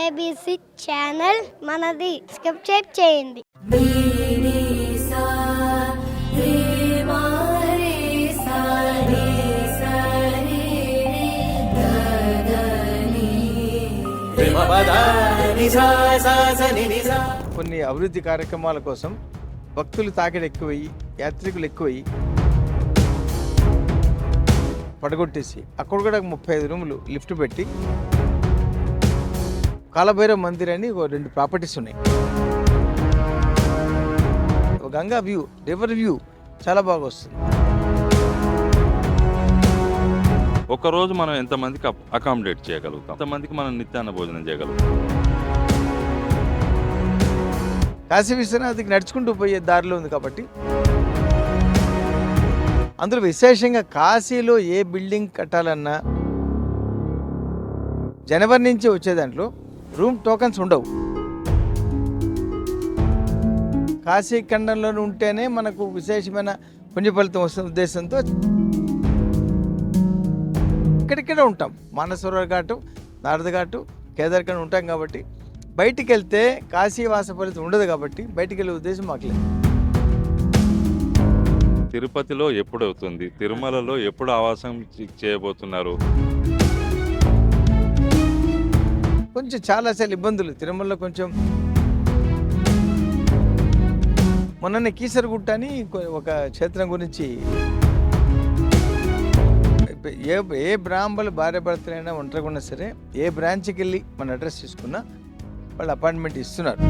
ABC channel మనది. Subscribe చేయండి. కొన్ని అభివృద్ధి కార్యక్రమాల కోసం భక్తులు తాకిడి ఎక్కువయ్యి యాత్రికులు ఎక్కువయ్యి పడగొట్టేసి అక్కడ కూడా ముప్పై ఐదు రూములు లిఫ్ట్ పెట్టి కాలభైరవ మందిర్ అని రెండు ప్రాపర్టీస్ ఉన్నాయి. గంగా వ్యూ రివర్ వ్యూ చాలా బాగా వస్తుంది. ఒక రోజు మనం ఎంతమందికి అకామిడేట్ చేయగలుగుతాం? ఎంతమందికి మనం నిత్యాన్న భోజనం చేయగలుగుతాం? కాశీ విశ్వనాథ్కి నడుచుకుంటూ పోయే దారిలో ఉంది కాబట్టి. అందులో విశేషంగా కాశీలో ఏ బిల్డింగ్ కట్టాలన్నా జనవరి నుంచి వచ్చే దాంట్లో రూమ్ టోకెన్స్ ఉండవు. కాశీ ఖండంలో ఉంటేనే మనకు విశేషమైన పుణ్య ఫలితం వస్తున్న ఉద్దేశంతో ఇక్కడిక్కడ ఉంటాం. మానసరోవర్ ఘాటు నారద ఘాటు కేదార్ఖండ్ ఉంటాం కాబట్టి బయటికి వెళ్తే కాశీ వాస ఫలితం ఉండదు కాబట్టి బయటికి వెళ్ళే ఉద్దేశం మాకు లేదు. తిరుపతిలో ఎప్పుడు అవుతుంది తిరుమలలో ఎప్పుడు ఆవాసం చేయబోతున్నారు? నుంచి చాలా అసలు ఇబ్బందులు. తిరుమలలో కొంచెం మొన్ననే కీసరగుట్ట అని ఒక క్షేత్రం గురించి ఏ ఏ బ్రాహ్మలు భార్య భర్తలైనా ఒంటరిగా ఉన్నా సరే ఏ బ్రాంచ్కి వెళ్ళి మన అడ్రస్ తీసుకున్నా వాళ్ళు అపాయింట్మెంట్ ఇస్తున్నారు.